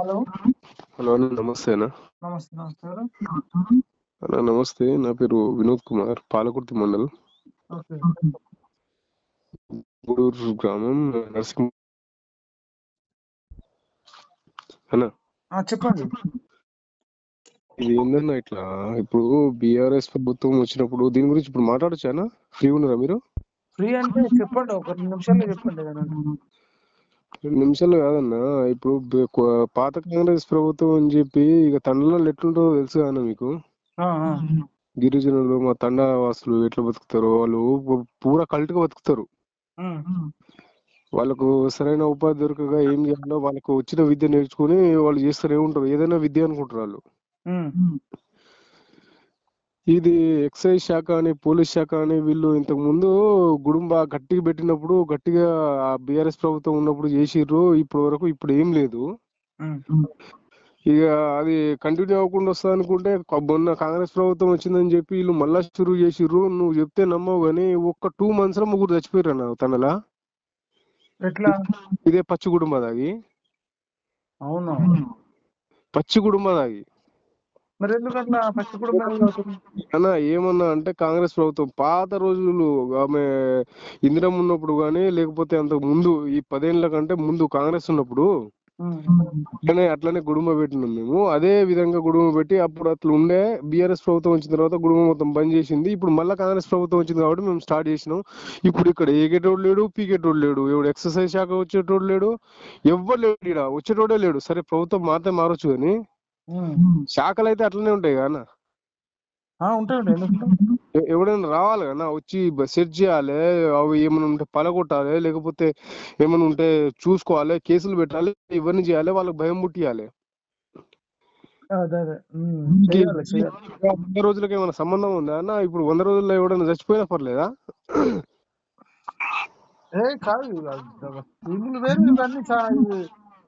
Hello. నమస్తే అన్న. నమస్తే అన్న నమస్తే. నా పేరు వినోద్ కుమార్ పాలకుర్తి మండల్. గూడూరు గ్రామం అన్న. ఆ, చెప్పండి. ఇది ఏందన్నా ఇట్లా? ఇప్పుడు బీఆర్ఎస్ ప్రభుత్వం వచ్చినప్పుడు దీని గురించి ఇప్పుడు మాట్లాడచ్చా అన్న? ఫ్రీ ఉన్నారా మీరు? ఫ్రీ అంటే చెప్పండి ఒక రెండు నిమిషాల్లో చెప్పండి. రెండు నిమిషాలు కాదన్నా. ఇప్పుడు బ- కొ- పాత కాంగ్రెస్ ప్రభుత్వం అని చెప్పి ఇక తండ్రులలో ఎట్లుంటుందో తెలుసు అన్న మీకు? ఆ, ఆ. గిరిజనులు మా తండా వాసులు ఎట్లా బతుకుతారో వాళ్ళు పూ- పూరా కల్ట్గా బతుకుతారు. ఉమ్, వాళ్ళకు సరైన ఉపాధి దొరకగా ఏం చేయాలో వాళ్ళకు వచ్చిన విద్య నేర్చుకుని వాళ్ళు చేస్తూనే ఉంటారు ఏదైనా విద్య అనుకుంటారు వాళ్ళు. ఉమ్, ఇది ఎక్సైజ్ శాఖ అని పోలీస్ శాఖ అని వీళ్ళు ఇంతకు ముందు గుడుంబ గట్టిగా పెట్టినప్పుడు గట్టిగా బిఆర్ఎస్ ప్రభుత్వం ఉన్నప్పుడు చేసిర్రు. ఇప్పటి వరకు ఇప్పుడు ఏం లేదు. ఇక అది కంటిన్యూ అవ్వకుండా వస్తుంది అనుకుంటే మొన్న కాంగ్రెస్ ప్రభుత్వం వచ్చిందని చెప్పి వీళ్ళు మళ్ళా షురూ చేసిర్రు. నువ్వు చెప్తే నమ్మవు కానీ ఒక్క టూ మంత్స్లో ముగ్గురు చచ్చిపోయారు అన్న తనలా. ఎట్లా? ఇదే పచ్చి కుటుంబ దాగి. అవును? పచ్చి కుటుంబ దాగి. మరి ఫస్ట్ కూడా? అన్న ఏమన్నా అంటే కాంగ్రెస్ ప్రభుత్వం పాత రోజులు ఆమె ఇందిరమ్మ ఉన్నప్పుడు కానీ లేకపోతే అంతకు ముందు ఈ పదేళ్ళ కంటే ముందు కాంగ్రెస్ ఉన్నప్పుడు అట్లనే అట్లనే గుడుంబ పెట్టినాం మేము. అదే విధంగా గుడుంబ పెట్టి అప్పుడు అట్లా ఉండే బీఆర్ఎస్ ప్రభుత్వం వచ్చిన తర్వాత గుడుంబ మొత్తం బంద్ చేసింది. ఇప్పుడు మళ్ళీ కాంగ్రెస్ ప్రభుత్వం వచ్చింది కాబట్టి మేము స్టార్ట్ చేసినాం. ఇప్పుడు ఇక్కడ ఏగేటోడు లేడు పీకేటోడు లేడు. ఎవడు ఎక్సర్సైజ్ శాఖ వచ్చేటోడు లేడు ఎవ్వరు లేడు ఇక్కడ వచ్చేటోడే లేడు. సరే ప్రభుత్వం మాత్రం మారొచ్చు కానీ. శాఖలు అయితే అట్లనే ఉంటాయి కదా ఉంటాయండి. ఎవడైనా రావాలి కదా వచ్చి సెట్ చేయాలి అవి ఏమైనా ఉంటే పలగొట్టాలి లేకపోతే ఏమైనా ఉంటే చూసుకోవాలి కేసులు పెట్టాలి ఇవన్నీ చేయాలి వాళ్ళకి భయం పుట్టియాలి. వంద రోజులకి ఏమైనా సంబంధం ఉందా అన్న? ఇప్పుడు వంద రోజుల్లో ఎవడైనా చచ్చిపోయినా పర్లేదా? ఏ కాదు వేరు ఇవన్నీ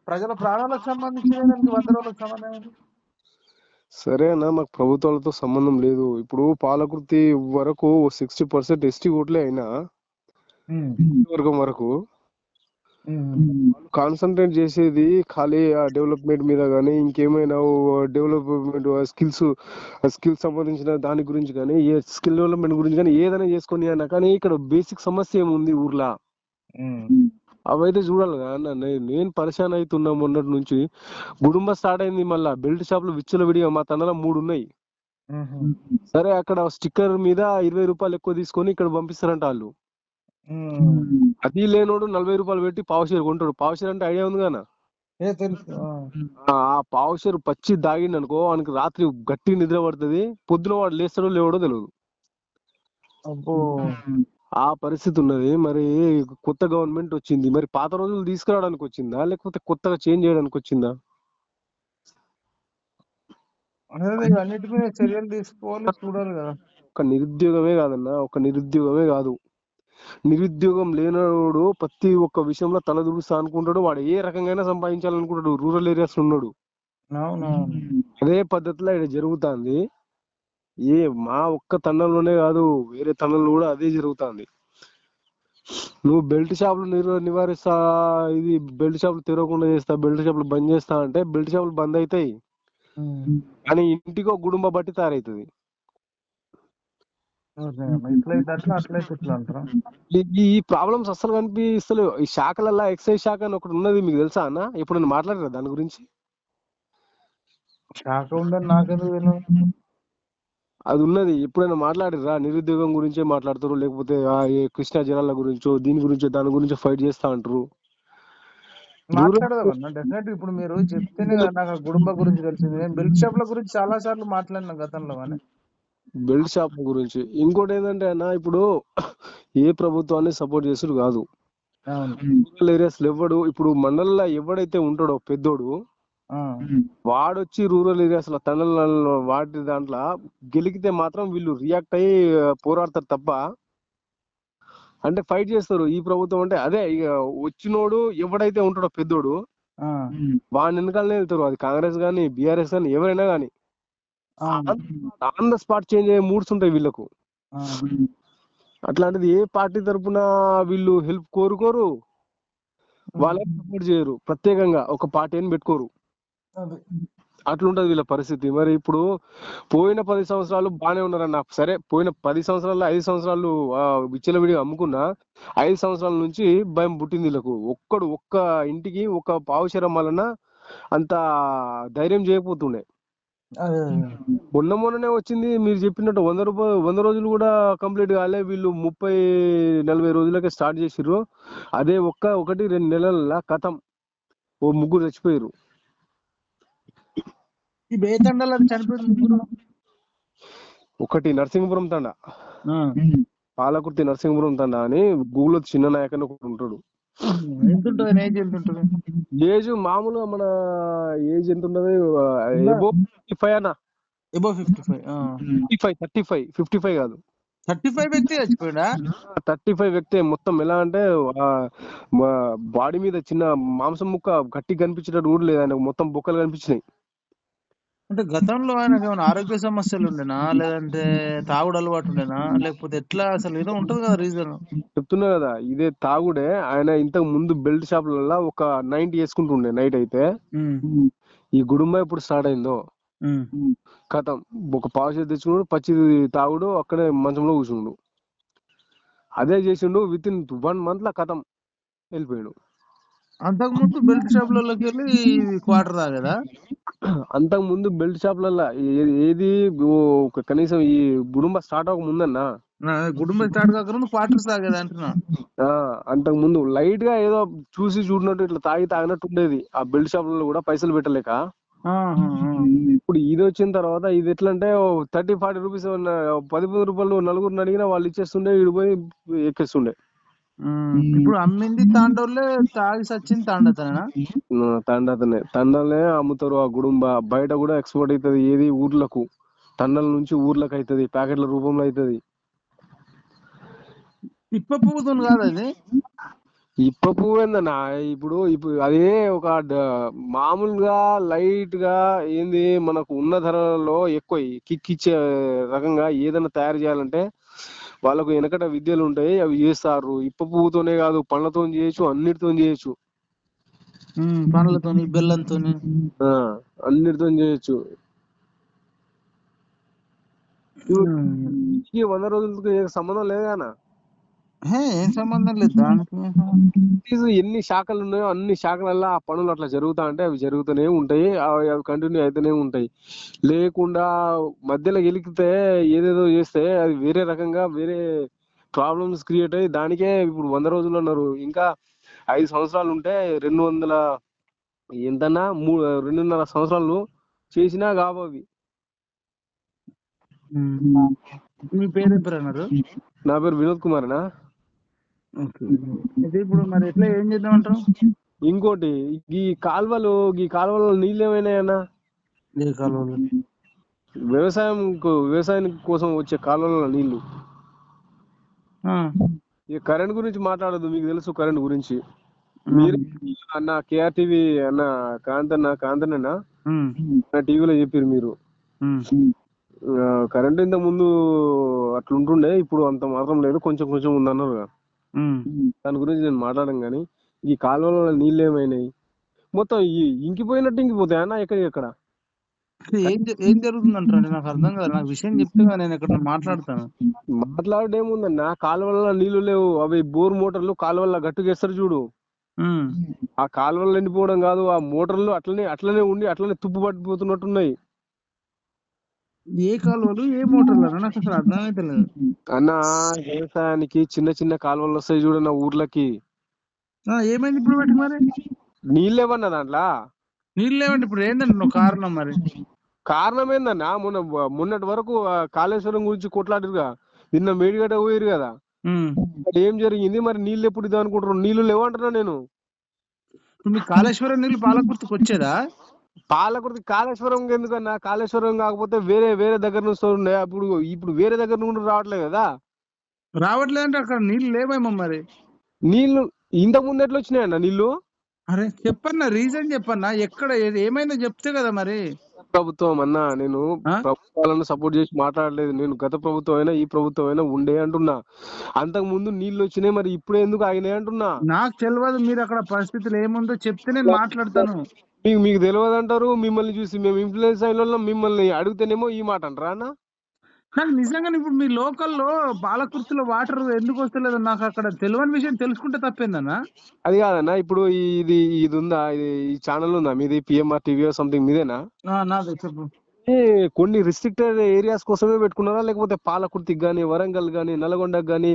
ప్రజల ప్రాణాలకు సంబంధించిన వంద రోజులకు సంబంధం? సరే అన్న మాకు ప్రభుత్వాలతో సంబంధం లేదు. ఇప్పుడు పాలకృతి వరకు సిక్స్టీ పర్సెంట్ ఎస్టీ ఓట్లే అయినా వర్గం వరకు కాన్సన్ట్రేట్ చేసేది ఖాళీ ఆ డెవలప్మెంట్ మీద కానీ ఇంకేమైనా డెవలప్మెంట్ స్కిల్స్ స్కిల్స్ సంబంధించిన దాని గురించి కానీ ఏ స్కిల్ డెవలప్మెంట్ గురించి కానీ ఏదైనా చేసుకొని అన్న కానీ ఇక్కడ బేసిక్ సమస్య ఏముంది ఊర్లో. అవైతే చూడాలి అన్న. నేను పరిశాన్ అవుతున్నా మొన్నటి నుంచి. గుడుంబ స్టార్ట్ అయింది మళ్ళా. బెల్ట్ షాపులు విచ్చుల విడిగా మా తనలో మూడు ఉన్నాయి. సరే అక్కడ స్టిక్కర్ మీద ఇరవై రూపాయలు ఎక్కువ తీసుకొని ఇక్కడ పంపిస్తారంట వాళ్ళు. అది లేనోడు నలభై రూపాయలు పెట్టి పావుషేరు కొంటాడు. పావుషేరు అంటే ఐడియా ఉంది తెలుసు. ఆ. ఆ పావుషేరు పచ్చి దాగిండు అనుకో వానికి రాత్రి గట్టి నిద్ర పడుతుంది. పొద్దున వాడు లేస్తాడో లేవడో తెలియదు ఆ పరిస్థితి ఉన్నది మరి కొత్త గవర్నమెంట్ వచ్చింది. మరి పాత రోజులు తీసుకురావడానికి వచ్చిందా? లేకపోతే కొత్తగా చేంజ్ చేయడానికి వచ్చిందా? అదే ఇవన్నిటి మీద చర్యలు తీసుకోవాలి చూడాలి కదా. ఒక నిరుద్యోగమే కాదన్న. ఒక నిరుద్యోగమే కాదు. నిరుద్యోగం లేనోడు ప్రతి ఒక్క విషయంలో తల దురుస్తా అనుకుంటాడు. వాడు ఏ రకంగా సంపాదించాలనుకుంటాడు. రూరల్ ఏరియాస్ ఉన్నాడు. అదే పద్ధతిలో ఇక్కడ జరుగుతుంది. ఏ మా ఒక్క తండంలోనే కాదు వేరే తండంలో కూడా అదే జరుగుతుంది. నువ్వు బెల్ట్ షాపులు నిర్ నివారిస్తా ఇది బెల్ట్ షాపులు తెరవకుండా చేస్తా బెల్ట్ షాపులు బంద్ చేస్తా అంటే బెల్ట్ షాపులు బంద్ అవుతాయి. కానీ ఇంటికో గుడుంబ బట్టి తయారవుతుంది. ఈ- ప్రాబ్లమ్స్ అస్సలు కనిపిస్తలేవు. ఈ శాఖలల్లో ఎక్సైజ్ శాఖ అని ఒకటి ఉన్నది మీకు తెలుసా అన్న? ఎప్పుడైనా మాట్లాడారా దాని గురించి? శాఖ ఉందని నాకెందుకు తెలియదు అది ఉన్నది ఎప్పుడైనా మాట్లాడిరా నిరుద్యోగం గురించే మాట్లాడతారు లేకపోతే కృష్ణా జలాల గురించో దీని గురించో దాని గురించో ఫైట్ చేస్తా అంటారు? డెఫినెట్ ఇప్పుడు మీరు చెప్తేనే నాకు గుడుంబ గురించి తెలిసింది. నేను బెల్ట్ షాప్ల గురించి చాలా సార్లు మాట్లాడినా గతంలో కానీ బెల్ట్ షాప్ గురించి. ఇంకోటి ఏంటంటే అన్న ఇప్పుడు ఏ ప్రభుత్వాన్ని సపోర్ట్ చేసుడు కాదు. రూరల్ ఏరియాస్ ఎవడు ఇప్పుడు మండలంలో ఎవడైతే ఉంటాడో పెద్దోడు. వాడొచ్చి రూరల్ ఏరియాస్లో తనలలో వాటి దాంట్లో గెలికితే మాత్రం వీళ్ళు రియాక్ట్ అయ్యి పోరాడతారు తప్ప అంటే ఫైట్ చేస్తారు. ఈ ప్రభుత్వం అంటే అదే ఇక వచ్చినోడు ఎవడైతే ఉంటాడో పెద్దోడు. వాడిని వెనకాలనే వెళ్తారు. అది కాంగ్రెస్ కానీ బీఆర్ఎస్ కానీ ఎవరైనా కానీ. ఆన్ ద స్పాట్ చేంజ్ అయ్యే మూడ్స్ ఉంటాయి వీళ్ళకు. అట్లాంటిది ఏ పార్టీ తరపున వీళ్ళు హెల్ప్ కోరుకోరు వాళ్ళకి సపోర్ట్ చేయరు. ప్రత్యేకంగా ఒక పార్టీ అని పెట్టుకోరు. అట్లుంటది వీళ్ళ పరిస్థితి. మరి ఇప్పుడు పోయిన పది సంవత్సరాలు బాగానే ఉన్నారన్న. సరే పోయిన పది సంవత్సరాలు ఐదు సంవత్సరాలు ఆ, విచ్చలవిడిగా అమ్ముకున్నా ఐదు సంవత్సరాల నుంచి భయం పుట్టింది వీళ్ళకు. ఒక్కడు ఒక్క ఇంటికి ఒక పావుశరం వలన అంత ధైర్యం చేయకపోతుండే. మొన్న మొన్ననే వచ్చింది. మీరు చెప్పినట్టు వంద రూపాయలు వంద రోజులు కూడా కంప్లీట్ కాలే. వీళ్ళు ముప్పై నలభై రోజులకే స్టార్ట్ చేసిర్రు. అదే ఒక్క ఒకటి రెండు నెలల కథం. ఓ ముగ్గురు చచ్చిపోయారు ఈ బేతండలో చనిపోయిన ముగ్గురు ఒకటి నరసింహపురం తండ. పాలకుర్తి నరసింహపురం తండ అని గూగుల్లో చిన్న నాయక్ అని ఒకడు ఉంటాడు. ఉంటుంది ఏజ్ ఉంటుంది మామూలుగా మన ఏజ్ ఎంత ఉన్నది ఎబో ఫిఫ్టీ ఫైవ్ అన్న. Above fifty five fifty five thirty five fifty five కాదు. థర్టీ ఫైవ్ వ్యక్తి చచ్చిపోయాడా? థర్టీ ఫైవ్ వ్యక్తి మొత్తం ఎలా అంటే బాడీ మీద చిన్న మాంసం ముక్క గట్టి కనిపించేటట్టు కూడా లేదు మొత్తం బొక్కలు కనిపించినాయి. అంటే గతంలో ఆయనకు ఏమైనా ఆరోగ్య సమస్యలు ఉండేనా లేదంటే తాగుడు అలవాటు ఉండేనా లేకపోతే ఎట్లా అసలు ఏదో ఉంటది కదా రీజన్ చెప్తున్నా కదా ఇదే తాగుడే ఆయన ఇంతకు ముందు బెల్ట్ షాపులలో ఒక నైన్టీ వేసుకుంటుండే నైట్ అయితే. ఈ గుడుంబ ఎప్పుడు స్టార్ట్ అయిందో? కథం ఒక పావు చేతి తెచ్చుకున్నాడు పచ్చి తాగుడు అక్కడే మంచంలో కూర్చుండు. అదే చేసిండు విత్ ఇన్ వన్ మంత్ లా కథం వెళ్ళిపోయాడు. అంతకు ముందు బెల్ట్ షాపులలోకి వెళ్ళి క్వార్టర్ తాగదా? అంతకు ముందు బెల్ట్ షాప్లలో ఏది? ఒక కనీసం ఈ గుడుంబ స్టార్ట్ అవ్వక ముందన్నా? కుటుంబం స్టార్ట్ కాకుండా క్వార్టర్స్ తాగేది అంటున్నా. అంతకు ముందు లైట్గా ఏదో చూసి చూడనట్టు ఇట్లా తాగి తాగినట్టు ఉండేది. ఆ బెల్ట్ షాపులలో కూడా పైసలు పెట్టలేక. ఇప్పుడు ఇది వచ్చిన తర్వాత ఇది ఎట్లా అంటే థర్టీ ఫార్టీ రూపీస్ పది పది రూపాయలు నలుగురిని అడిగినా వాళ్ళు ఇచ్చేస్తుండే ఇడి పోయి ఎక్కేస్తుండే. ఇప్పుడు అమ్మింది తాండోళ్ళే తాగి సచ్చింది తాండతనేనా? తండతనే. తండలే అమ్ముతారు ఆ గుడుంబ. బయట కూడా ఎక్స్పోర్ట్ అవుతుంది ఏది ఊర్లకు. తండల నుంచి ఊర్లకు అవుతుంది ప్యాకెట్ల రూపంలో అవుతుంది ఇప్ప పువ్వుతో కాదు అది ఇప్ప పువ్వు ఏందన్నా? ఇప్పుడు ఇప్పుడు అదే ఒక మామూలుగా లైట్గా ఏంది మనకు ఉన్న ధరలలో ఎక్కువ కిక్ ఇచ్చే రకంగా ఏదైనా తయారు చేయాలంటే వాళ్ళకు వెనకట విద్యలు ఉంటాయి అవి చేస్తారు. ఇప్ప పువ్వుతోనే కాదు పండ్లతో చేయొచ్చు అన్నిటితో చేయొచ్చు. బెల్లంతోని. ఆ, అన్నిటితో చేయొచ్చు. ఈ వంద రోజులకి సంబంధం లేదా ఏం సంబంధం లేదు. దానికి ఎన్ని శాఖలు ఉన్నాయో అన్ని శాఖలల్లో ఆ పనులు అట్లా జరుగుతా అంటే అవి జరుగుతూనే ఉంటాయి. అవి అవి కంటిన్యూ అయితేనే ఉంటాయి. లేకుండా మధ్యలో గెలికితే ఏదేదో చేస్తే అది వేరే రకంగా వేరే ప్రాబ్లమ్స్ క్రియేట్ అయ్యి దానికే ఇప్పుడు వంద రోజులు అన్నారు. ఇంకా ఐదు సంవత్సరాలు ఉంటే రెండు వందల ఎంతన్నా మూ రెండున్నర సంవత్సరాలు చేసినా కాబోవి. మీ పేరు అన్నారు నా పేరు వినోద్ కుమార్నా. అయితే ఇప్పుడు మరి ఎట్లా ఏం చేద్దామంటారు ఇంకోటి ఈ కాల్వలు ఈ కాల్వలో నీళ్ళు ఏమైనాయన్నా ఏ కాలువలు? వ్యవసాయం వ్యవసాయం కోసం వచ్చే కాలువల నీళ్ళు ఆ. ఈ కరెంట్ గురించి మాట్లాడదు మీకు తెలుసు కరెంట్ గురించి. మీరు అన్న కేఆర్ టీవీ అన్న కాంతన్న కాంతనన్నా. నా టీవీలో చెప్పారు మీరు. కరెంట్ ఇంత ముందు అట్లుంటుండే ఇప్పుడు అంత మాత్రం లేదు కొంచెం కొంచెం ఉందన్నారు. దాని గురించి నేను మాట్లాడను కానీ ఈ కాలువల నీళ్ళు ఏమైనాయి మొత్తం ఈ ఇంకిపోయినట్టు ఇంకిపోతాయి? అన్న ఎక్కడికి ఎక్కడ? అసలు ఏం ఏం జరుగుతుంది నాకు అర్థం కాదు. నాకు విషయం చెప్తే నేను ఇక్కడ మాట్లాడతాను. మాట్లాడేముందన్న కాలువల నీళ్ళు లేవు. అవి బోర్ మోటార్లు కాలువల గట్టుకేస్తారు చూడు. ఆ కాలువలు ఎండిపోవడం కాదు ఆ మోటార్లు అట్లనే అట్లనే ఉండి అట్లనే తుప్పు పట్టిపోతున్నట్టున్నాయి. ఏ కాలువలు ఏ మోటార్లు అన్న నాకు అసలు అర్థమైతే లేదు అన్న వ్యవసాయానికి చిన్న చిన్న కాలువలు వస్తాయి చూడన్న ఊర్లకి. ఏమైంది ఇప్పుడు వాటికి మరి? నీళ్ళు ఏమన్నా దాంట్లో? నీళ్ళు లేవండి ఇప్పుడు ఏంటంటే నువ్వు కారణం మరి? కారణం ఏందన్నా? మొన్న మొన్నటి వరకు కాళేశ్వరం గురించి కొట్లాడిరుగా. నిన్న మేడిగడ్డ పోయిరు కదా. ఏం జరిగింది? మరి నీళ్ళు ఎప్పుడు ఇది అనుకుంటారు నీళ్ళు లేవంటున్నా నేను. మీ కాళేశ్వరం నీళ్ళు పాలకుర్తికి వచ్చేదా? పాలకుర్తి కాళేశ్వరం ఎందుకన్నా? కాళేశ్వరం కాకపోతే వేరే వేరే దగ్గర నుంచి వస్తున్నాయి అప్పుడు ఇప్పుడు వేరే దగ్గర నుండి రావట్లేదు కదా? రావట్లేదంటే అక్కడ నీళ్ళు లేవేమో మరి. నీళ్ళు ఇంత ముందు ఎట్లా వచ్చినాయన్న నీళ్ళు అరే చెప్పన్నా రీజన్ చెప్పన్నా. ఎక్కడ ఏమైందో చెప్తే కదా మరి. ప్రభుత్వం అన్నా నేను? ప్రభుత్వాలను సపోర్ట్ చేసి మాట్లాడలేదు. నేను గత ప్రభుత్వం అయినా ఈ ప్రభుత్వం అయినా ఉండే అంటున్నా. అంతకు ముందు నీళ్ళు వచ్చినాయి మరి ఇప్పుడు ఎందుకు ఆగినాయి అంటున్నా? నాకు తెలియదు మీరు అక్కడ పరిస్థితులు ఏముందో చెప్తే నేను మాట్లాడతాను. మీకు మీకు తెలియదు అంటారు మిమ్మల్ని చూసి మేము ఇన్ఫ్లుయెన్స్ అయిన వాళ్ళం మిమ్మల్ని అడిగితేనేమో ఈ మాట అంటారా అన్న? నాకు నిజంగా ఇప్పుడు మీ లోకల్లో పాలకుర్తిలో వాటర్ ఎందుకు వస్తలేదు నాకు అక్కడ తెలియని విషయం తెలుసుకుంటే తప్పేందన్నా? అది కాదన్న ఇప్పుడు ఇది ఇది ఉందా? ఇది ఈ ఛానల్ ఉందా? మీది పిఎంఆర్ టీవీ సంథింగ్ మీదేనా? నాదే చెప్పు. కొన్ని రిస్ట్రిక్టెడ్ ఏరియాస్ కోసమే పెట్టుకున్నారా? లేకపోతే పాలకుర్తికి గానీ వరంగల్ గానీ నల్గొండకి గానీ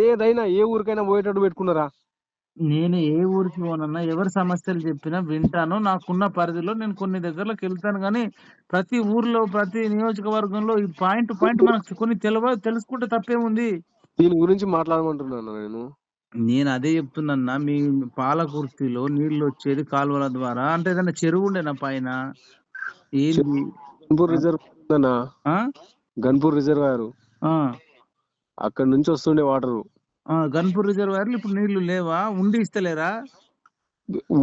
ఏదైనా ఏ ఊరికైనా పోయేటట్టు పెట్టుకున్నారా? నేను ఏ ఊరికి పోనన్నా ఎవరి సమస్యలు చెప్పినా వింటాను. నాకున్న పరిధిలో నేను కొన్ని దగ్గరలోకి వెళ్తాను కానీ ప్రతి ఊర్లో ప్రతి నియోజకవర్గంలో ఈ పాయింట్ పాయింట్ మనకు కొన్ని తెలియ తెలుసుకుంటే తప్పేముంది? దీని గురించి మాట్లాడమంటున్నాను నేను. నేను అదే చెప్తున్నా మీ పాలకుర్తిలో నీళ్ళు వచ్చేది కాలువల ద్వారా. అంటే ఏదైనా చెరువు ఉండేనా పైన? ఏంది? గన్పూర్ రిజర్వ్? గన్పూర్ రిజర్వాయర్. ఆ. అక్కడ నుంచి వస్తుండే వాటర్. గన్పూర్ రిజర్వాయర్లు ఇప్పుడు నీళ్ళు లేవా? ఉండి ఇస్తలేరా?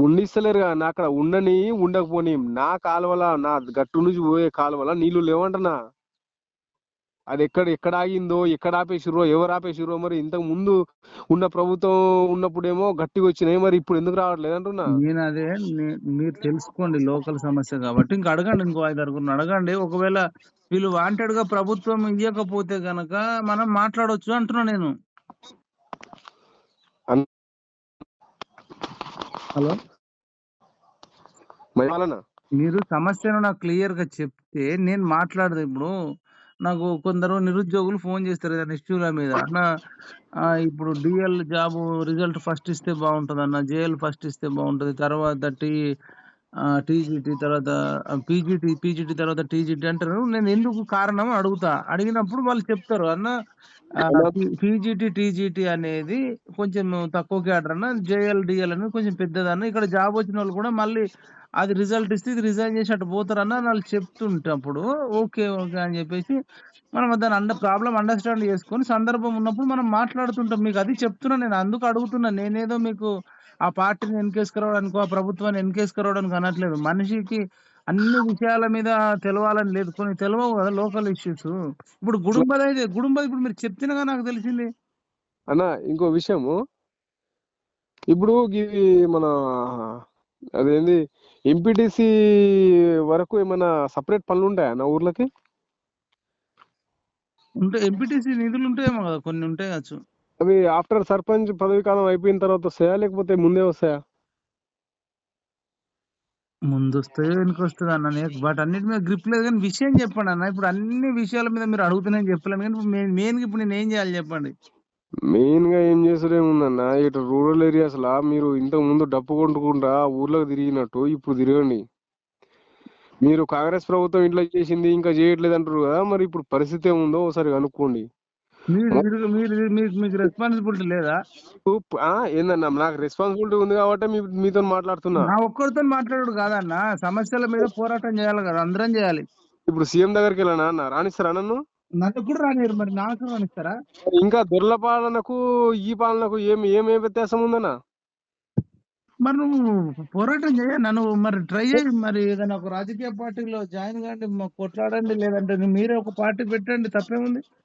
ఉండిస్తలేరు కదా అక్కడ ఉండని ఉండకపోని. నా కాలువల నా గట్టు నుంచి పోయే కాలువల నీళ్ళు లేవంటనా? అది ఎక్కడ ఎక్కడ ఆగిందో ఎక్కడ ఆపేసిరో ఎవరు ఆపేసిరో మరి? ఇంతకు ముందు ఉన్న ప్రభుత్వం ఉన్నప్పుడేమో గట్టిగా వచ్చినాయి మరి ఇప్పుడు ఎందుకు రావట్లేదు అంటున్నా? నేను అదే మీరు తెలుసుకోండి లోకల్ సమస్య కాబట్టి. ఇంక అడగండి ఇంకో ఐదు ఆరుగురిని అడగండి. ఒకవేళ వీళ్ళు వాంటెడ్గా ప్రభుత్వం ఇవ్వకపోతే గనక మనం మాట్లాడొచ్చు అంటున్నా నేను అన్- హలో? మీరు సమస్యను నాకు క్లియర్గా చెప్తే నేను మాట్లాడదు ఇప్పుడు. నాకు కొందరు నిరుద్యోగులు ఫోన్ చేస్తారు ఏదైనా ఇష్యూల మీద. అన్న ఆ, ఇప్పుడు డిఎల్ జాబ్ రిజల్ట్ ఫస్ట్ ఇస్తే బాగుంటుంది అన్న జేఎల్ ఫస్ట్ ఇస్తే బాగుంటుంది తర్వాత టీ టీజీటీ తర్వాత పీజీటీ పీజీటీ తర్వాత టీజీటీ అంటారు. నేను ఎందుకు కారణం అడుగుతా. అడిగినప్పుడు వాళ్ళు చెప్తారు అన్న పీజీటీ టీజీటీ అనేది కొంచెం తక్కువ క్యాడర్ అన్న జేఎల్డిఎల్ అనేది కొంచెం పెద్దదన్న ఇక్కడ జాబ్ వచ్చిన వాళ్ళు కూడా మళ్ళీ అది రిజల్ట్ ఇస్తే ఇది రిజైన్ చేసి అటు పోతారన్న వాళ్ళు చెప్తుంటప్పుడు ఓకే ఓకే అని చెప్పేసి మనం దాని అండర్ ప్రాబ్లం అండర్స్టాండ్ చేసుకొని సందర్భం ఉన్నప్పుడు మనం మాట్లాడుతుంటాం. మీకు అది చెప్తున్నా నేను అందుకు అడుగుతున్నా. నేనేదో మీకు ఆ పార్టీని ఎన్కేసుకురావడానికి ఆ ప్రభుత్వాన్ని ఎన్కేసుకురావడానికి అనట్లేదు. మనిషికి అన్ని విషయాల మీద తెలవాలని లేదు. కొన్ని తెలవవు కదా లోకల్ ఇష్యూస్. ఇప్పుడు గుడుంబది అయితే గుడుంబది ఇప్పుడు మీరు చెప్తేనే నాకు తెలిసింది. అన్న ఇంకో విషయము. ఇప్పుడు ఇది మన అదేంది ఎంపీటీసీ వరకు ఏమైనా సపరేట్ పనులు ఉంటాయా నా ఊర్లకి? ఉంటే ఎంపీటీసీ నిధులు ఉంటాయేమో కదా కొన్ని ఉంటాయి కావచ్చు. అవి ఆఫ్టర్ సర్పంచ్ పదవి కాలం అయిపోయిన తర్వాత వస్తాయా? లేకపోతే ముందే వస్తాయా? ముందు వస్తాయో వెనక వస్తుంది అన్న. నేను బట్ అన్నిటి మీద గ్రిప్ లేదు కానీ విషయం చెప్పండి అన్న. ఇప్పుడు అన్ని విషయాల మీద మీరు అడుగుతున్నాయని చెప్పలేము కానీ ఇప్పుడు మెయిన్గా ఇప్పుడు నేను ఏం చేయాలి చెప్పండి? మెయిన్గా ఏం చేసారు ఏముందన్న ఇటు రూరల్ ఏరియాస్ లా మీరు ఇంతకు ముందు డప్పు కొట్టుకుంటా ఊర్లోకి తిరిగినట్టు ఇప్పుడు తిరగండి. మీరు కాంగ్రెస్ ప్రభుత్వం ఇట్లా చేసింది ఇంకా చేయట్లేదు అంటారు కదా. మరి ఇప్పుడు పరిస్థితి ఏముందో ఒకసారి కనుక్కోండి. మీకు రెస్పాన్సిబిలిటీ లేదా? ఏందన్నా నాకు రెస్పాన్సిబిలిటీ ఉంది కాబట్టి మీతో మాట్లాడుతున్నా. నా ఒక్కరితో మాట్లాడు కాదన్న సమస్యల మీద పోరాటం చేయాలి కదా అందరం చేయాలి. ఇప్పుడు సీఎం దగ్గరికి వెళ్ళానా అన్న? రాణిస్తారా నన్ను? నన్ను కూడా రానియరు మరి నాకు రానిస్తారా? ఇంకా దొరల పాలనకు ఈ పాలనకు ఏమి ఏమి వ్యత్యాసం ఉందన్నా? మరి నువ్వు పోరాటం చేయ నన్ను మరి ట్రై చేయి మరి ఏదైనా ఒక రాజకీయ పార్టీలో జాయిన్ కాండి కొట్లాడండి లేదంటే మీరే ఒక పార్టీ పెట్టండి తప్పేముంది?